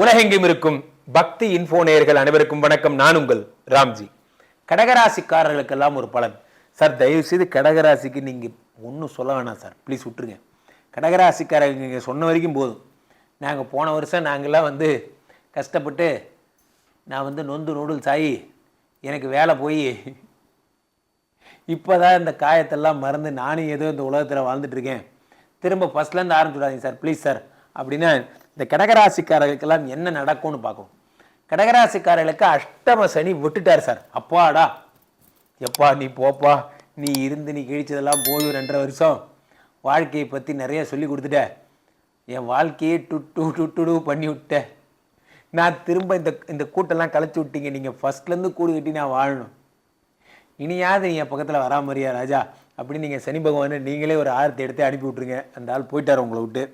உலகெங்கும் இருக்கும் பக்தி இன்ஃபோ நேயர்கள் அனைவருக்கும் வணக்கம். நான் உங்கள் ராம்ஜி. கடகராசிக்காரர்களுக்கெல்லாம் ஒரு பலன். சார் தயவு செய்து கடகராசிக்கு நீங்கள் ஒன்றும் சொல்ல வேணாம் சார். ப்ளீஸ் விட்டுருங்க. கடகராசிக்காரங்க நீங்கள் சொன்ன வரைக்கும் போதும். நாங்கள் போன வருஷம் நாங்கள்லாம் வந்து கஷ்டப்பட்டு நான் வந்து நொந்து நூடுல்ஸ் ஆகி எனக்கு வேலை போய் இப்போ தான் இந்த காயத்தெல்லாம் மறந்து நானும் ஏதோ இந்த உலகத்தில் வாழ்ந்துட்டு இருக்கேன். திரும்ப ஃபஸ்ட்லேருந்து ஆரம்பிச்சுடாதீங்க சார். ப்ளீஸ் சார் அப்படின்னா இந்த கடகராசிக்காரர்களுக்கெல்லாம் என்ன நடக்கும்னு பார்க்கணும். கடகராசிக்காரர்களுக்கு அஷ்டம சனி விட்டுட்டார் சார். அப்பாடா எப்பா நீ போப்பா நீ இருந்து நீ கிழிச்சதெல்லாம் போதும் ரெண்டரை வருஷம். வாழ்க்கையை பற்றி நிறைய சொல்லி கொடுத்துட்ட. என் வாழ்க்கையே டுட்டு டுட்டுடு பண்ணி விட்ட. நான் திரும்ப இந்த இந்த கூட்டெல்லாம் கலைச்சி விட்டீங்க. நீங்கள் ஃபஸ்ட்லேருந்து கூடு கட்டி நான் வாழணும். இனியாவது நீ என் பக்கத்தில் வரா மாதிரியா ராஜா? அப்படின்னு நீங்கள் சனி பகவானை நீங்களே ஒரு ஆரத்தை எடுத்து அனுப்பி விட்ருங்க அந்த ஆள் போயிட்டார் உங்களை விட்டு.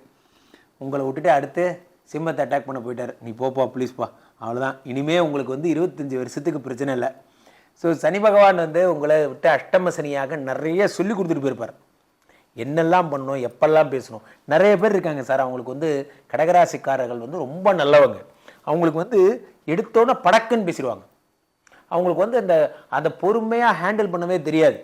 உங்களை விட்டுட்டு அடுத்து சிம்மத்தை அட்டாக் பண்ண போயிட்டார். நீ போப்பா ப்ளீஸ்ப்பா அவ்வளோதான் இனிமே உங்களுக்கு வந்து இருபத்தஞ்சி வருஷத்துக்கு பிரச்சனை இல்லை. ஸோ சனி பகவான் வந்து உங்களை விட்டு அஷ்டம சனியாக நிறைய சொல்லி கொடுத்துட்டு போயிருப்பார். என்னெல்லாம் பண்ணணும் எப்பெல்லாம் பேசணும்? நிறைய பேர் இருக்காங்க சார். அவங்களுக்கு வந்து கடகராசிக்காரர்கள் வந்து ரொம்ப நல்லவங்க. அவங்களுக்கு வந்து எடுத்தோன்னே படக்குன்னு பேசிடுவாங்க. அவங்களுக்கு வந்து அந்த அந்த பொறுமையாக ஹேண்டில் பண்ணவே தெரியாது.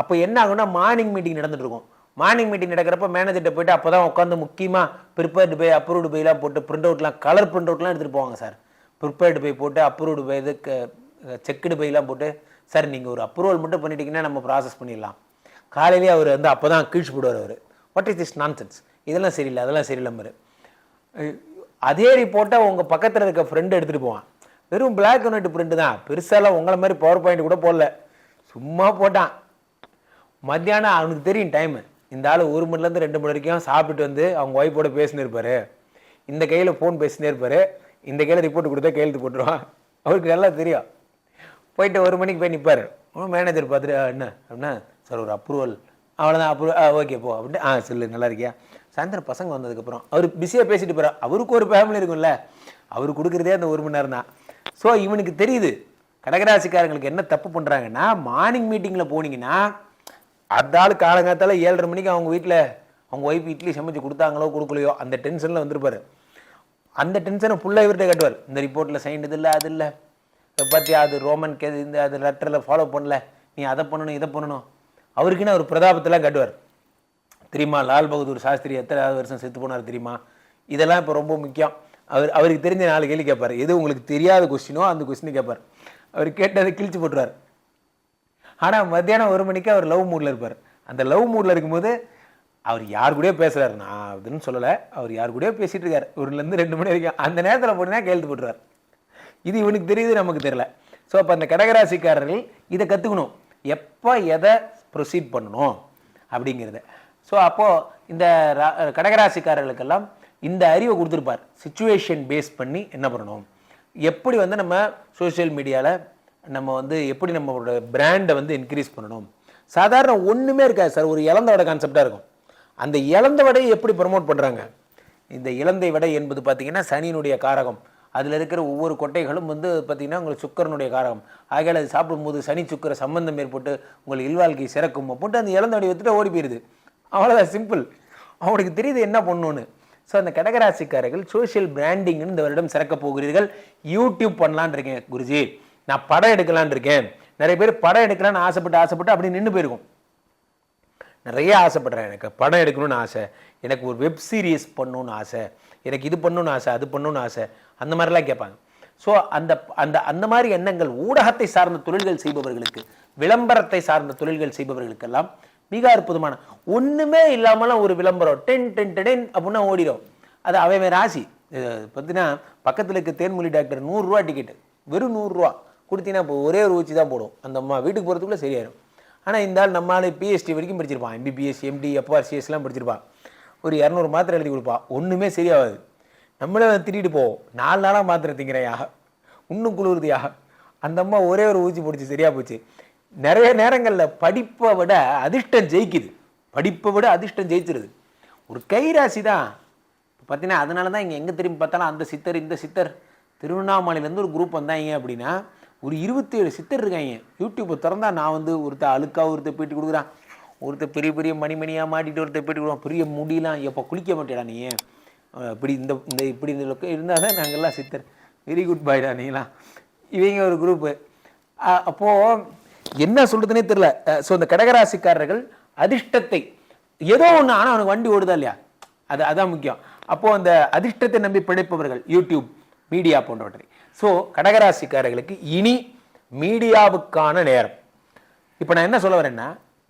அப்போ என்ன ஆகுன்னா மார்னிங் மீட்டிங் நடந்துட்டு இருக்கும். மார்னிங் மீட்டிங் நடக்கிறப்ப மேனேஜர்கிட்ட போயிட்டு அப்போ தான் உட்காந்து முக்கியமாக ப்ரிப்பேர்டு பை அப்ரூவ்டு பைலாம் போட்டு பிரிண்ட் அவுட்லாம் கலர் பிரிண்ட் அவுட்லாம் எடுத்துகிட்டு போவாங்க சார் ப்ரிப்பேர்டு பை போட்டு அப்ரூவ்டு பை இது செக்குடு பைலாம் போட்டு சார் நீங்கள் ஒரு அப்ரூவல் மட்டும் பண்ணிட்டீங்கன்னா நம்ம ப்ராசஸ் பண்ணிடலாம். காலையிலேயே அவர் வந்து அப்போ தான் கீழ்ச்சி போடுவார் அவர். வாட் இஸ் திஸ் நான்சென்ஸ் இதெல்லாம் சரியில்லை அதெல்லாம் சரியில்லை மாதிரி அதே ரிப்போர்ட்டை உங்கள் பக்கத்தில் இருக்க ஃப்ரெண்டு எடுத்துகிட்டு போவான். வெறும் பிளாக் அண்ட் ஒயிட் பிரிண்ட் தான். பெருசாலாம் உங்களை மாதிரி பவர் பாயிண்ட் கூட போடல. சும்மா போட்டான். மத்தியானம் அவனுக்கு தெரியும் டைமு இந்த ஆள் ஒரு மணிலேருந்து ரெண்டு மணி வரைக்கும் சாப்பிட்டு வந்து அவங்க ஒய்ஃபோட பேசினிருப்பாரு இந்த கையில் ஃபோன் பேசினே இருப்பார். இந்த கையில் ரிப்போர்ட் கொடுத்தா கையெழுத்து போட்டுருவான். அவருக்கு நல்லா தெரியும். போயிட்டு ஒரு மணிக்கு போய் நிற்பார் மேனேஜர் பார்த்துட்டு என்ன? அப்படின்னா சார் ஒரு அப்ரூவல் அவ்வளோதான் அப்ரூவல் ஆ ஓகே போ. அப்படின்ட்டு ஆ சொல்லு நல்லா இருக்கியா? சாயந்தரம் பசங்க வந்ததுக்கப்புறம் அவர் பிஸியாக பேசிட்டு போகிறார் அவருக்கு ஒரு ஃபேமிலி இருக்கும்ல. அவர் கொடுக்குறதே அந்த ஒரு மணி நேரம் தான் ஸோ இவனுக்கு தெரியுது கடகராசிக்காரங்களுக்கு என்ன தப்பு பண்ணுறாங்கன்னா மார்னிங் மீட்டிங்கில் போனீங்கன்னா அதால் காலங்காத்தால ஏழரை மணிக்கு அவங்க வீட்டில் அவங்க ஒய்ஃப் இட்லி சமைச்சு கொடுத்தாங்களோ கொடுக்கலையோ அந்த டென்ஷனில் வந்திருப்பார். அந்த டென்ஷனை ஃபுல்லாக இவர்கிட்ட கட்டுவார். இந்த ரிப்போர்ட்டில் சைன் இது இல்லை அது இல்லை. இதை பற்றி அது ரோமன் கே இந்த அது லெட்டரில் ஃபாலோ பண்ணல. நீ அதை பண்ணணும் இதை பண்ணணும். அவருக்குன்னு அவர் பிரதாபத்தெல்லாம் கட்டுவார். தெரியுமா லால் பகதூர் சாஸ்திரி எத்தனாவது வருஷம் செத்து போனார் தெரியுமா? இதெல்லாம் இப்போ ரொம்ப முக்கியம். அவர் அவருக்கு தெரிஞ்ச நாலு கேள்வி கேட்பார். எது உங்களுக்கு தெரியாத கொஸ்டினோ அந்த கொஸ்டின் கேட்பார். அவர் கேட்டதை கிழிச்சு போட்டுருவார். ஆனால் மத்தியானம் ஒரு மணிக்கு அவர் லவ் மூடில் இருப்பார். அந்த லவ் மூடில் இருக்கும்போது அவர் யார் கூடயோ பேசுகிறாரு நான் அதுன்னு சொல்லலை. அவர் யார் கூடயோ பேசிகிட்டு இருக்கார். ஒருலேருந்து ரெண்டு மணி வரைக்கும். அந்த நேரத்தில் போனீங்கன்னா கேள்வி போட்டுருவார். இது இவனுக்கு தெரியுது நமக்கு தெரியல. ஸோ அப்போ அந்த கடகராசிக்காரர்கள் இதை கற்றுக்கணும் எப்போ எதை ப்ரொசீட் பண்ணணும் அப்படிங்கிறத. ஸோ அப்போது இந்த ரா- கடகராசிக்காரர்களுக்கெல்லாம் இந்த அறிவை கொடுத்துருப்பார். சுச்சுவேஷன் பேஸ் பண்ணி என்ன பண்ணணும்? எப்படி வந்து நம்ம சோஷியல் மீடியாவில் நம்ம வந்து எப்படி நம்மளோட பிராண்டை வந்து இன்க்ரீஸ் பண்ணணும்? சாதாரண ஒன்றுமே இருக்காது சார் ஒரு இழந்த வடை கான்செப்டாக இருக்கும். அந்த இழந்த வடையை எப்படி ப்ரமோட் பண்ணுறாங்க இந்த இலந்தை வடை என்பது பார்த்தீங்கன்னா சனியினுடைய காரகம். அதில் இருக்கிற ஒவ்வொரு கொட்டைகளும் வந்து பார்த்தீங்கன்னா உங்களுக்கு சுக்கரனுடைய காரகம். ஆகையால் அது சாப்பிடும்போது சனி சுக்கர சம்பந்தம் ஏற்பட்டு உங்கள் இல்வாழ்க்கை சிறக்கும். போட்டு அந்த இழந்த வடையை வித்துட்டு ஓடி போயிடுது அவ்வளோதான் சிம்பிள் அவனுக்கு தெரியுது என்ன பண்ணணுன்னு ஸோ அந்த கடகராசிக்காரர்கள் சோஷியல் பிராண்டிங்னு இந்த வருடம் சிறக்க போகிறீர்கள். யூடியூப் பண்ணலான்னு இருக்கேன் குருஜி. நான் படம் எடுக்கலான்னு இருக்கேன். நிறைய பேர் படம் எடுக்கலான்னு ஆசைப்பட்டு ஆசைப்பட்டு அப்படி நின்று போயிருக்கும். நிறைய ஆசைப்படுறேன் எனக்கு. படம் எடுக்கணும்னு ஆசை. எனக்கு ஒரு வெப் சீரிஸ் பண்ணணும்னு ஆசை. எனக்கு இது பண்ணணும்னு ஆசை அது பண்ணணும்னு ஆசை. அந்த மாதிரிலாம் கேட்பாங்க. ஸோ அந்த அந்த அந்த மாதிரி எண்ணங்கள் ஊடகத்தை சார்ந்த தொழில்கள் செய்பவர்களுக்கு விளம்பரத்தை சார்ந்த தொழில்கள் செய்பவர்களுக்கெல்லாம் மிக அற்புதமான. ஒன்றுமே இல்லாமலாம் ஒரு விளம்பரம். டென் டென் டென் அப்படின்னா ஓடிடும். அது அவன் ராசி. பார்த்தீங்கன்னா பக்கத்தில் இருக்க தேன்மொழி டாக்டர் நூறுரூவா டிக்கெட்டு வெறும் நூறுரூவா கொடுத்தீங்கன்னா இப்போ ஒரே ஒரு ஊச்சி தான் போடும். அந்த அம்மா வீட்டுக்கு போகிறதுக்குள்ளே சரியாயிடும் ஆனால் இந்த ஆள் நம்ம பிஎஸ்டி வரைக்கும் படிச்சிருப்பான். MBBS MD எஃப்ஆர்சிஎஸ்லாம் படிச்சிருப்பான். ஒரு இரநூறு மாத்திரை எழுதி கொடுப்பா ஒன்றுமே சரியாகாது. நம்மளே வந்து திட்டிட்டு போவோம். நாலு நாளாக மாத்திரை திங்கிறேயா இன்னும் குளிருதியா அந்த அம்மா ஒரே ஒரு ஊச்சி போடுச்சு சரியாக போச்சு. நிறைய நேரங்களில் படிப்பை விட அதிர்ஷ்டம் ஜெயிக்குது. படிப்பை விட அதிர்ஷ்டம் ஜெயிச்சிருது. ஒரு கைராசி தான். பார்த்தீங்கன்னா அதனால தான் இங்கே எங்கே திரும்பி பார்த்தாலும் அந்த சித்தர் இந்த சித்தர். திருவண்ணாமலையிலேருந்து ஒரு குரூப் வந்தாங்க அப்படின்னா ஒரு இருபத்தேழு சித்தர் இருக்காங்க யூடியூப்பை திறந்தா நான் வந்து ஒருத்தர் அழுக்கா ஒருத்தர் போயிட்டு கொடுக்குறான். ஒருத்தர் பெரிய பெரிய மணிமணியாக மாட்டிட்டு ஒருத்தர் போயிட்டு கொடுக்குறான். பெரிய முடியலாம் எப்போ குளிக்க மாட்டேடா நீ? இப்படி இந்த இந்த இப்படி இந்த லொக்க இருந்தால் தான் நாங்கள்லாம் சித்தர். வெரி குட் பாய்டா நீங்களாம் இவங்க ஒரு குரூப்பு அப்போது என்ன சொல்கிறதுனே தெரில ஸோ இந்த கடகராசிக்காரர்கள் அதிர்ஷ்டத்தை ஏதோ ஒன்று ஆனால் அவனுக்கு வண்டி ஓடுதா இல்லையா? அது அதான் முக்கியம். அப்போது அந்த அதிர்ஷ்டத்தை நம்பி பிழைப்பவர்கள் யூடியூப் மீடியா போன்றவற்றை. ஸோ கடகராசிக்காரர்களுக்கு இனி மீடியாவுக்கான நேரம். இப்போ நான் என்ன சொல்ல வரேன்னா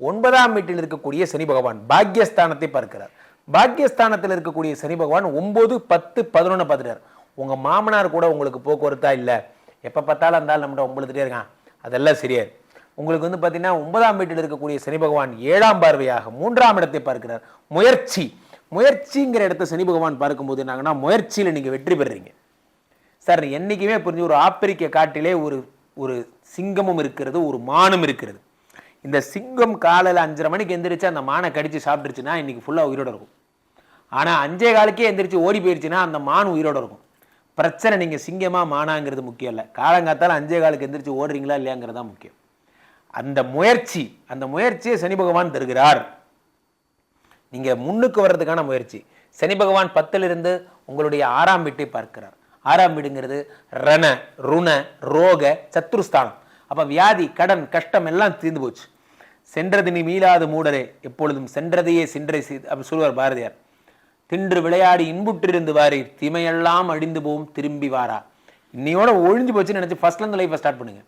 ஒன்பதாம் வீட்டில் இருக்கக்கூடிய சனி பகவான் பாக்யஸ்தானத்தை பார்க்கிறார். பாக்யஸ்தானத்தில் இருக்கக்கூடிய சனி பகவான் ஒம்பது பத்து பதினொன்று பார்த்துட்டார். உங்கள் மாமனார் கூட உங்களுக்கு போக்குவரத்தா இல்லை. எப்போ பார்த்தாலும் அந்த ஆள் நம்மகிட்ட ஒம்பளுத்துட்டே இருக்கான். அதெல்லாம் சரியாது. உங்களுக்கு வந்து பார்த்தீங்கன்னா ஒன்பதாம் வீட்டில் இருக்கக்கூடிய சனி பகவான் ஏழாம் பார்வையாக மூன்றாம் இடத்தை பார்க்கிறார். முயற்சி. முயற்சிங்கிற இடத்த சனி பகவான் பார்க்கும்போது என்னாங்கன்னா முயற்சியில் நீங்கள் வெற்றி பெறுறீங்க. சார் என்றைக்குமே புரிஞ்சு ஒரு ஆப்பிரிக்க காட்டிலே ஒரு ஒரு சிங்கமும் இருக்கிறது ஒரு மானும் இருக்கிறது. இந்த சிங்கம் காலையில் அஞ்சரை மணிக்கு எந்திரிச்சு அந்த மானை கடித்து சாப்பிட்டுருச்சுன்னா இன்றைக்கி ஃபுல்லாக உயிரோட இருக்கும். ஆனால் அஞ்சே காலுக்கே எந்திரிச்சு ஓடி போயிடுச்சுன்னா அந்த மான் உயிரோட இருக்கும். பிரச்சனை நீங்கள் சிங்கமாக மானாங்கிறது முக்கியம் இல்லை. காலங்காத்தால் அஞ்சே காலுக்கு எந்திரிச்சு ஓடுறீங்களா இல்லையாங்கிறது தான் முக்கியம். அந்த முயற்சி அந்த முயற்சியை சனி பகவான் தருகிறார். நீங்கள் முன்னுக்கு வர்றதுக்கான முயற்சி. சனி பகவான் பத்திலிருந்து உங்களுடைய ஆறாம் வீட்டை பார்க்கிறார். ஆறாம் வீடுங்கிறது ரண ருண ரோக சத்ருஸ்தானம். அப்போ வியாதி கடன் கஷ்டம் எல்லாம் தீர்ந்து போச்சு. சென்றது நீ மீளாது மூடரே எப்பொழுதும் சென்றதையே சென்றை செய்- அப்படி சொல்லுவார் பாரதியார். தின்று விளையாடி இன்புற்றிருந்து வாரீர் திமையெல்லாம் அழிந்து போகும் திரும்பி வாரா. இன்னையோட ஒழிஞ்சு போச்சுன்னு நினச்சி ஃபஸ்ட்லேருந்து லைஃப்பை ஸ்டார்ட் பண்ணுங்க.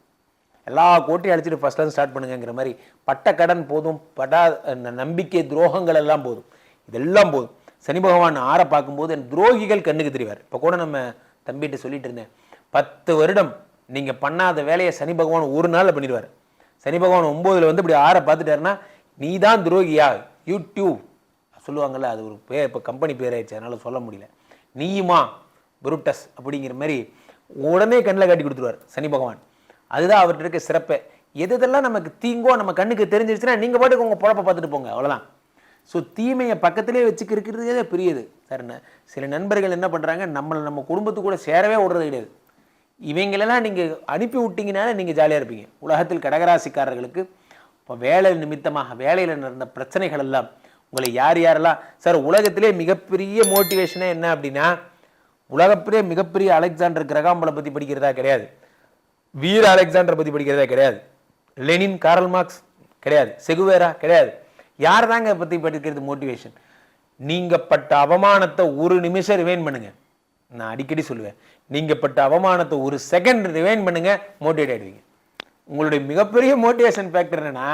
எல்லா கோட்டையும் அழைச்சிட்டு ஃபஸ்ட்லேருந்து ஸ்டார்ட் பண்ணுங்கங்கிற மாதிரி பட்ட கடன் போதும் படா ந- நம்பிக்கை துரோகங்கள் எல்லாம் போதும். இதெல்லாம் போதும். சனி பகவான் ஆற பார்க்கும்போது என் துரோகிகள் கண்ணுக்கு தெரிவார். இப்போ கூட நம்ம தம்பிகிட்ட சொல்லிட்டு இருந்தேன். பத்து வருடம் நீங்கள் பண்ணாத வேலையை சனி பகவான் ஒரு நாளில் பண்ணிடுவார். சனி பகவான் ஒம்போதில் வந்து இப்படி ஆற பார்த்துட்டாருன்னா நீ தான் துரோகியா? யூடியூப். சொல்லுவாங்கள்ல அது ஒரு பேர் இப்போ கம்பெனி பேர் ஆயிடுச்சு அதனால் சொல்ல முடியல. நீயுமா? புருட்டஸ் அப்படிங்கிற மாதிரி உடனே கண்ணில் காட்டி கொடுத்துருவார் சனி பகவான். அதுதான் அவர்கிட்ட இருக்க சிறப்பு. எது எதெல்லாம் நமக்கு தீங்கோ நம்ம கண்ணுக்கு தெரிஞ்சிருச்சுன்னா நீங்கள் பாட்டுக்கு உங்கள் பொழப்ப பார்த்துட்டு போங்க. அவ்வளோதான் ஸோ தீமையை பக்கத்திலே வச்சுக்க இருக்கிறதே பெரியது. சார் சில நண்பர்கள் என்ன பண்ணுறாங்க நம்மளை நம்ம குடும்பத்து கூட சேரவே விடுறது கிடையாது. இவங்களெல்லாம் நீங்கள் அனுப்பி விட்டீங்கனாலே நீங்கள் ஜாலியாக இருப்பீங்க. உலகத்தில் கடகராசிக்காரர்களுக்கு இப்போ வேலை நிமித்தமாக வேலையில் நடந்த பிரச்சனைகள் எல்லாம் உங்களை யார் யாரெல்லாம் சார் உலகத்திலே மிகப்பெரிய மோட்டிவேஷனே என்ன அப்படின்னா உலகத்திலே மிகப்பெரிய அலெக்சாண்டர் கிரகாம்பலை பற்றி படிக்கிறதா கிடையாது. வீர அலெக்சாண்டரை பற்றி படிக்கிறதா கிடையாது. லெனின் காரல் மார்க்ஸ் கிடையாது. செகுவேரா கிடையாது. யார் தாங்க பற்றி படிக்கிறது மோட்டிவேஷன் நீங்கள் பட்ட அவமானத்தை ஒரு நிமிஷம் ரிவைன் பண்ணுங்க. நான் அடிக்கடி சொல்லுவேன். நீங்கள் பட்ட அவமானத்தை ஒரு செகண்ட் ரிவைன் பண்ணுங்க மோட்டிவேட் ஆயிடுவீங்க. உங்களுடைய மிகப்பெரிய மோட்டிவேஷன் ஃபேக்டர் என்னென்னா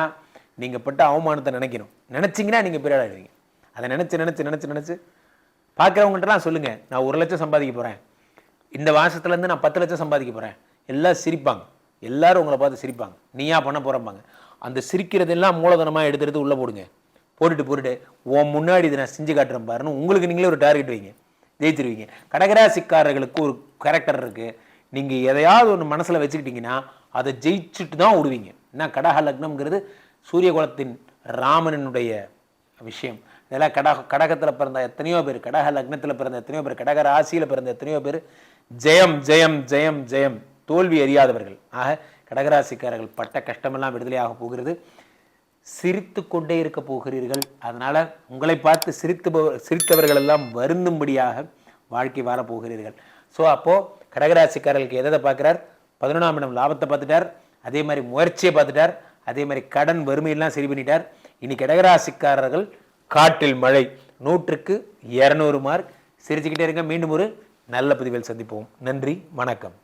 நீங்கள் பட்ட அவமானத்தை நினைக்கணும். நினச்சிங்கன்னா நீங்கள் பெரிய ஆகிடுவீங்க ஆயிடுவீங்க. அதை நினச்சி நினச்சி நினச்சி நினச்சி பார்க்குறவங்கள்ட்டலாம் சொல்லுங்கள் நான் ஒரு லட்சம் சம்பாதிக்க போகிறேன் இந்த மாதத்துலேருந்து நான் பத்து லட்சம் சம்பாதிக்க போகிறேன் எல்லாம் சிரிப்பாங்க. எல்லாரும் உங்களை பார்த்து சிரிப்பாங்க. நீயா பண்ண போகிறப்பாங்க அந்த சிரிக்கிறதெல்லாம் மூலதனமாக எடுத்து எடுத்து உள்ளே போடுங்க. போட்டுட்டு போட்டுட்டு உன் முன்னாடி இதை நான் செஞ்சு காட்டுறேன் பாருன்னு உங்களுக்கு நீங்களே ஒரு டார்கெட் வைங்க. ஜெயிச்சிருவீங்க. கடகராசிக்காரர்களுக்கு ஒரு கேரக்டர் இருக்குது நீங்கள் எதையாவது ஒன்று மனசில் வச்சுக்கிட்டீங்கன்னா அதை ஜெயிச்சுட்டு தான் விடுவீங்க ஏன்னா கடக லக்னம்ங்கிறது சூரிய குலத்தின் ராமனினுடைய விஷயம். இதெல்லாம் கடக கடகத்தில் பிறந்த எத்தனையோ பேர் கடக லக்னத்தில் பிறந்த எத்தனையோ பேர் கடக ராசியில் பிறந்த எத்தனையோ பேர் ஜெயம் ஜெயம் ஜெயம் ஜெயம் தோல்வி அறியாதவர்கள். ஆக கடகராசிக்காரர்கள் பட்ட கஷ்டமெல்லாம் விடுதலையாக போகிறது. சிரித்து கொண்டே இருக்க போகிறீர்கள். அதனால் உங்களை பார்த்து சிரித்து சிரித்தவர்கள் எல்லாம் வருந்தும்படியாக வாழ்க்கை வாழ போகிறீர்கள். ஸோ அப்போது கடகராசிக்காரர்களுக்கு எதை பார்க்குறார்? பதினொன்றாம் இடம் லாபத்தை பார்த்துட்டார். அதே மாதிரி முயற்சியை பார்த்துட்டார். அதே மாதிரி கடன் வறுமையெல்லாம் சரி பண்ணிட்டார். இனி கடகராசிக்காரர்கள் காட்டில் மழை. நூற்றுக்கு இரநூறு மார்க். சிரிச்சுக்கிட்டே இருங்க. மீண்டும் ஒரு நல்ல பதிவில் சந்திப்போம். நன்றி. வணக்கம்.